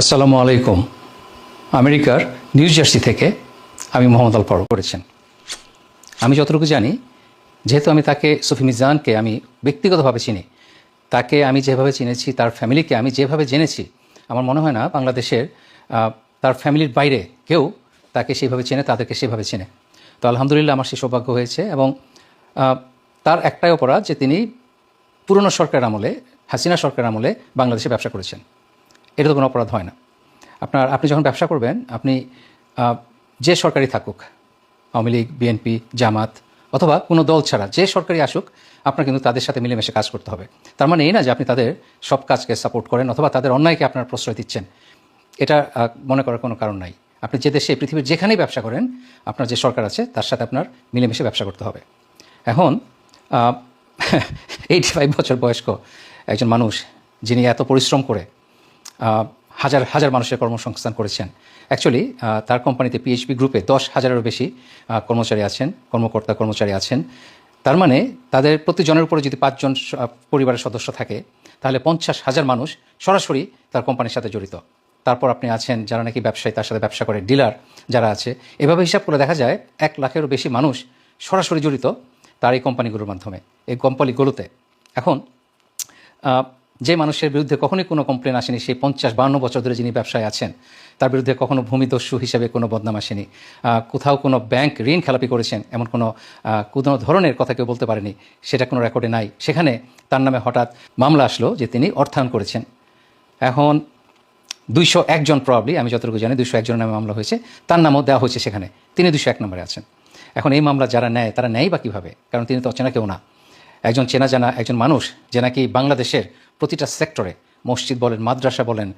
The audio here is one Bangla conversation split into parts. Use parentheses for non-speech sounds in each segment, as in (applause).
আসসালামু আলাইকুম। আমেরিকার নিউ জার্সি থেকে আমি মোহাম্মদ আল পর করেছেন। আমি যতটুকু জানি, যেহেতু আমি তাকে সুফি মিজানকে আমি ব্যক্তিগতভাবে চিনি, তাকে আমি যেভাবে চিনেছি, তার ফ্যামিলিকে আমি যেভাবে জেনেছি, আমার মনে হয় না বাংলাদেশের তার ফ্যামিলির বাইরে কেউ তাকে সেইভাবে চেনে, তাদেরকে সেভাবে চেনে। তো আলহামদুলিল্লাহ আমার সেই সৌভাগ্য হয়েছে এবং তার একটাই অপরাধ যে তিনি পুরনো সরকার আমলে, হাসিনা সরকার আমলে বাংলাদেশে ব্যবসা করেছেন। এটা তো কোনো অপরাধ হয় না। আপনার, আপনি যখন ব্যবসা করবেন, আপনি যে সরকারি থাকুক, আওয়ামী লীগ, বিএনপি, জামাত, অথবা কোনো দল ছাড়া, যে সরকারি আসুক, আপনার কিন্তু তাদের সাথে মিলেমিশে কাজ করতে হবে। তার মানে এই না যে আপনি তাদের সব কাজকে সাপোর্ট করেন, অথবা তাদের অন্যায়কে আপনার প্রশ্রয় দিচ্ছেন। এটা মনে করার কোনো কারণ নাই। আপনি যে দেশে, পৃথিবীর যেখানেই ব্যবসা করেন, আপনার যে সরকার আছে, তার সাথে আপনার মিলেমিশে ব্যবসা করতে হবে। এখন (laughs) এইটি ফাইভ বছর বয়স্ক একজন মানুষ, যিনি এত পরিশ্রম করে হাজার হাজার মানুষের কর্মসংস্থান করেছেন। অ্যাকচুয়ালি তার কোম্পানিতে পিএইচপি গ্রুপে দশ হাজারেরও বেশি কর্মচারী আছেন, কর্মকর্তা কর্মচারী আছেন। তার মানে তাদের প্রতিজনের উপরে যদি পাঁচজন পরিবারের সদস্য থাকে, তাহলে পঞ্চাশ হাজার মানুষ সরাসরি তার কোম্পানির সাথে জড়িত। তারপর আপনি আছেন যারা নাকি ব্যবসায়ী, তার সাথে ব্যবসা করে, ডিলার যারা আছে। এভাবে হিসাব করে দেখা যায় এক লাখেরও বেশি মানুষ সরাসরি জড়িত তার এই কোম্পানিগুলোর মাধ্যমে, এই কোম্পানিগুলোতে। এখন যে মানুষের বিরুদ্ধে কখনোই কোনো কমপ্লেন আসেনি, সেই পঞ্চাশ বান্ন বছর ধরে যিনি ব্যবসায় আছেন, তার বিরুদ্ধে কখনো ভূমিদস্যু হিসেবে কোনো বদনাম আসেনি। কোথাও কোনো ব্যাংক ঋণ খেলাপি করেছেন, এমন কোনো কোনো ধরনের কথা কেউ বলতে পারেনি, সেটা কোনো রেকর্ডে নাই। সেখানে তার নামে হঠাৎ মামলা আসলো যে তিনি অর্থায়ন করেছেন। এখন দুইশো একজন প্রবলি আমি যতটুকু জানি, দুইশো একজনের নামে মামলা হয়েছে, তার নামও দেওয়া হয়েছে সেখানে। তিনি দুশো এক নম্বরে আছেন। এখন এই মামলা যারা নেয়, তারা নেয় বা কীভাবে? কারণ তিনি তো অচেনা কেউ না। একজন চেনা জানা একজন মানুষ যে নাকি বাংলাদেশের প্রতিটা সেক্টরে মসজিদ বলেন, মাদ্রাসা বলেন,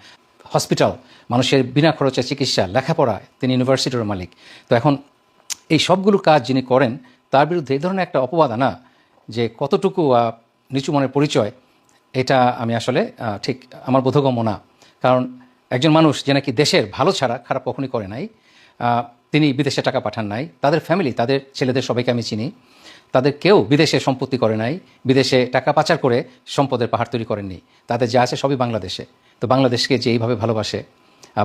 হসপিটাল, মানুষের বিনা খরচে চিকিৎসা, লেখাপড়া, তিনি ইউনিভার্সিটির মালিক। তো এখন এই সবগুলো কাজ যিনি করেন, তার বিরুদ্ধে এই ধরনের একটা অপবাদ আনা যে কতটুকু নিচু মনের পরিচয়, এটা আমি আসলে ঠিক আমার বোধগম্য না। কারণ একজন মানুষ যে নাকি দেশের ভালো ছাড়া, খারাপ কখনই করে নাই তিনি বিদেশে টাকা পাঠান নাই। তাদের ফ্যামিলি তাদের ছেলেদের সবাইকে আমি চিনি। তাদের কেউ বিদেশে সম্পত্তি করে নাই। বিদেশে টাকা পাচার করে সম্পদের পাহাড় তৈরি করেননি। তাদের যা আছে সবই বাংলাদেশে। তো বাংলাদেশকে যে এইভাবে ভালোবাসে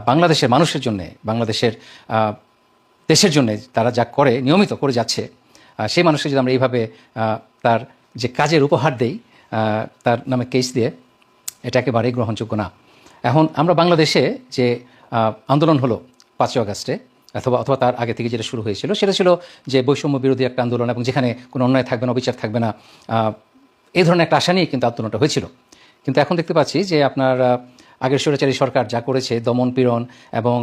বাংলাদেশের মানুষের জন্যে, বাংলাদেশের দেশের জন্য তারা যা করে, নিয়মিত করে যাচ্ছে সেই মানুষকে যদি আমরা এইভাবে তার যে কাজের উপহার দেই তার নামে কেস দিয়ে, এটা একেবারেই গ্রহণযোগ্য না। এখন আমরা বাংলাদেশে যে আন্দোলন হলো পাঁচই আগস্টে অথবা অথবা তার আগে থেকে যেটা শুরু হয়েছিল, সেটা ছিল যে বৈষম্য বিরোধী একটা আন্দোলন এবং যেখানে কোনো অন্যায় থাকবে না, অবিচার থাকবে না এই ধরনের একটা আশা নিয়ে কিন্তু আন্দোলনটা হয়েছিল। কিন্তু এখন দেখতে পাচ্ছি যে আপনার আগের স্বৈরাচারী সরকার যা করেছে, দমন পীড়ন এবং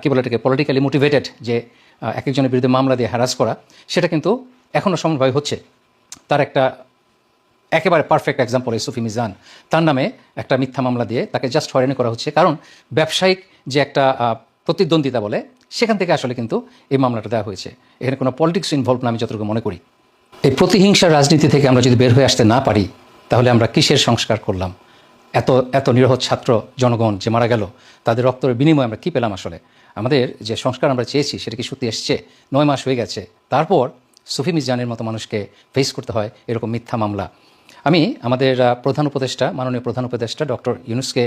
কী বলে এটাকে পলিটিক্যালি মোটিভেটেড যে এক একজনের বিরুদ্ধে মামলা দিয়ে হ্যারাস করা, সেটা কিন্তু এখনও সমানভাবে হচ্ছে। তার একটা একেবারে পারফেক্ট এক্সাম্পল এই সুফি মিজান। তার নামে একটা মিথ্যা মামলা দিয়ে তাকে জাস্ট হয়রানি করা হচ্ছে। কারণ ব্যবসায়িক যে একটা প্রতিদ্বন্দ্বিতা বলে সেখান থেকে আসলে কিন্তু এই মামলাটা দেওয়া হয়েছে। এখানে কোনো পলিটিক্স ইনভলভ না, আমি যতটুকু মনে করি। এই প্রতিহিংসার রাজনীতি থেকে আমরা যদি বের হয়ে আসতে না পারি, তাহলে আমরা কিসের সংস্কার করলাম? এত এত নিরহ ছাত্র জনগণ যে মারা গেল, তাদের রক্তের বিনিময়ে আমরা কী পেলাম আসলে? আমাদের যে সংস্কার আমরা চেয়েছি, সেটা কি সত্যি এসছে? নয় মাস হয়ে গেছে। তারপর সুফি মিজানের মতো মানুষকে ফেস করতে হয় এরকম মিথ্যা মামলা। আমি আমাদের প্রধান উপদেষ্টা, মাননীয় প্রধান উপদেষ্টা ডক্টর ইউনুসকে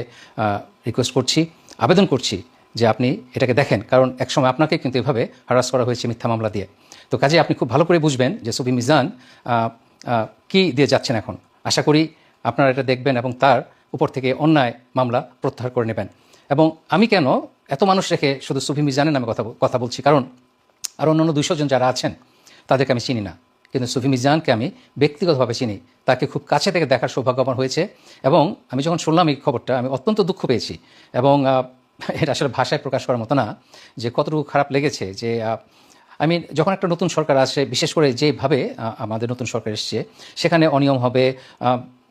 রিকোয়েস্ট করছি, আবেদন করছি যে আপনি এটাকে দেখেন। কারণ একসময় আপনাকে কিন্তু এভাবে হারাস করা হয়েছে মিথ্যা মামলা দিয়ে। তো কাজে আপনি খুব ভালো করে বুঝবেন যে সুফি মিজান কি দিয়ে যাচ্ছেন এখন। আশা করি আপনারা এটা দেখবেন এবং তার উপর থেকে অন্যায় মামলা প্রত্যাহার করে নেবেন। এবং আমি কেন এত মানুষ রেখে শুধু সুফি মিজানের নামে কথা কথা বলছি? কারণ আর অন্যান্য দুশো জন যারা আছেন, তাদেরকে আমি চিনি না। কিন্তু সুফি মিজানকে আমি ব্যক্তিগতভাবে চিনি। তাকে খুব কাছে থেকে দেখার সৌভাগ্য আমার হয়েছে। এবং আমি যখন শুনলাম এই খবরটা, আমি অত্যন্ত দুঃখ পেয়েছি। এবং (laughs) এটা আসলে ভাষায় প্রকাশ করার মতো না, যে কতটুকু খারাপ লেগেছে, যে আমি যখন একটা নতুন সরকার আসে, বিশেষ করে যেভাবে আমাদের নতুন সরকার এসছে, সেখানে অনিয়ম হবে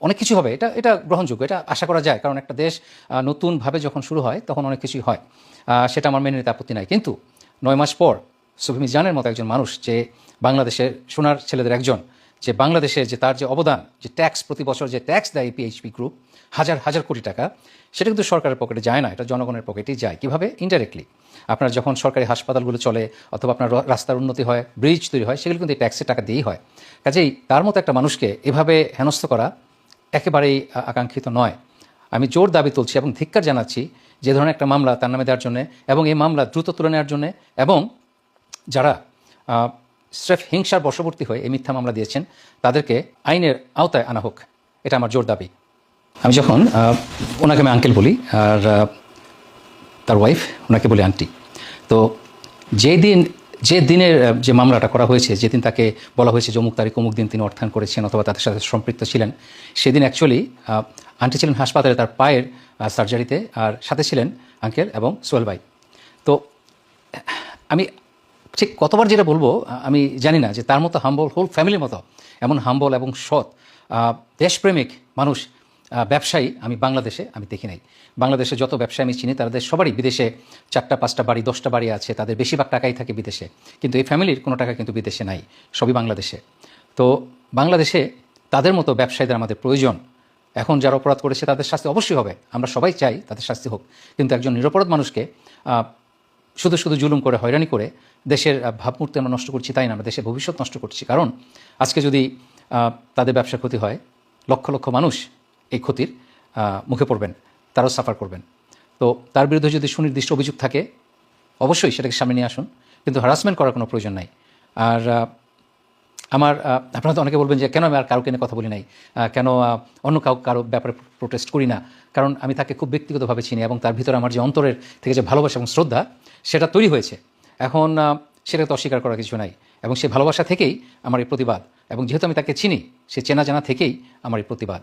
অনেক কিছু হবে, এটা এটা গ্রহণযোগ্য, এটা আশা করা যায়, কারণ একটা দেশ নতুনভাবে যখন শুরু হয়, তখন অনেক কিছুই হয় সেটা আমার মেনে নিতে আপত্তি নাই, কিন্তু নয় মাস পর, সুফি মিজানের মতো একজন মানুষ, যে বাংলাদেশের সোনার ছেলেদের একজন যে বাংলাদেশের যে তার যে অবদান, যে ট্যাক্স প্রতি বছর যে ট্যাক্স দেয় পিএইচপি গ্রুপ হাজার হাজার কোটি টাকা, সেটা কিন্তু সরকারের পকেটে যায় না, এটা জনগণের পকেটেই যায়। কীভাবে? ইনডাইরেক্টলি আপনার যখন সরকারি হাসপাতালগুলো চলে, অথবা আপনার রাস্তার উন্নতি হয় ব্রিজ তৈরি হয়, সেগুলো কিন্তু এই ট্যাক্সের টাকা দিয়েই হয়। কাজেই তার মতো একটা মানুষকে এভাবে হেনস্থ করা একেবারেই আকাঙ্ক্ষিত নয়। আমি জোর দাবি তুলছি এবং ধিক্কার জানাচ্ছি যে ধরনের একটা মামলা তার নামে দেওয়ার জন্য এবং এই মামলা দ্রুত তুলে নেওয়ার জন্য এবং যারা স্রেফ হিংসার বশবর্তী হয়ে এই মিথ্যা মামলা দিয়েছেন, তাদেরকে আইনের আওতায় আনা হোক, এটা আমার জোর দাবি। আমি যখন ওনাকে আমি আঙ্কেল বলি, আর তার ওয়াইফ ওনাকে বলি আন্টি তো যেই দিন যে দিনের যে মামলাটা করা হয়েছে, যেদিন তাকে বলা হয়েছে যে অমুক তারিখ, অমুক দিন তিনি অর্থায়ন করেছেন, অথবা তাদের সাথে সম্পৃক্ত ছিলেন, সেদিন অ্যাকচুয়ালি আন্টি ছিলেন হাসপাতালে তার পায়ের সার্জারিতে আর সাথে ছিলেন আঙ্কেল এবং সোহেল ভাই। তো আমি ঠিক কতবার যেটা বলব আমি জানি না যে তার মতো হাম্বল হোল ফ্যামিলির মতো এমন হাম্বল এবং সৎ দেশপ্রেমিক মানুষ ব্যবসায়ী আমি বাংলাদেশে আমি দেখি নাই। বাংলাদেশে যত ব্যবসায়ী আমি চিনি, তাদের সবারই বিদেশে চারটা, পাঁচটা বাড়ি, দশটা বাড়ি আছে, তাদের বেশিরভাগ টাকাই থাকে বিদেশে। কিন্তু এই ফ্যামিলির কোনো টাকা কিন্তু বিদেশে নাই, সবই বাংলাদেশে। তো বাংলাদেশে তাদের মতো ব্যবসায়ীদের আমাদের প্রয়োজন। এখন যারা অপরাধ করেছে তাদের শাস্তি অবশ্যই হবে। আমরা সবাই চাই তাদের শাস্তি হোক। কিন্তু একজন নিরপরাধ মানুষকে শুধু শুধু জুলুম করে হয়রানি করে দেশের ভাবমূর্তি আমরা নষ্ট করছি তাই না? আমরা দেশের ভবিষ্যৎ নষ্ট করছি। কারণ আজকে যদি তাদের ব্যবসা ক্ষতি হয়, লক্ষ লক্ষ মানুষ এই ক্ষতির মুখে পড়বেন, তারাও সাফার করবেন। তো তার বিরুদ্ধে যদি সুনির্দিষ্ট অভিযোগ থাকে, অবশ্যই সেটাকে সামনে নিয়ে আসুন। কিন্তু হারাসমেন্ট করার কোনো প্রয়োজন নাই। আর আমার আপনারা তো অনেকে বলবেন যে কেন আমি আর কারও কেনে কথা বলি নাই? কেন অন্য কাউ, কারও ব্যাপারে প্রোটেস্ট করি না? কারণ আমি তাকে খুব ব্যক্তিগতভাবে চিনি এবং তার ভিতরে আমার যে অন্তরের থেকে যে ভালোবাসা এবং শ্রদ্ধা, সেটা তৈরি হয়েছে। এখন সেটা তো অস্বীকার করার কিছু নাই এবং সে ভালোবাসা থেকেই আমার এই প্রতিবাদ এবং যেহেতু আমি তাকে চিনি, সে চেনা জানা থেকেই আমার এই প্রতিবাদ।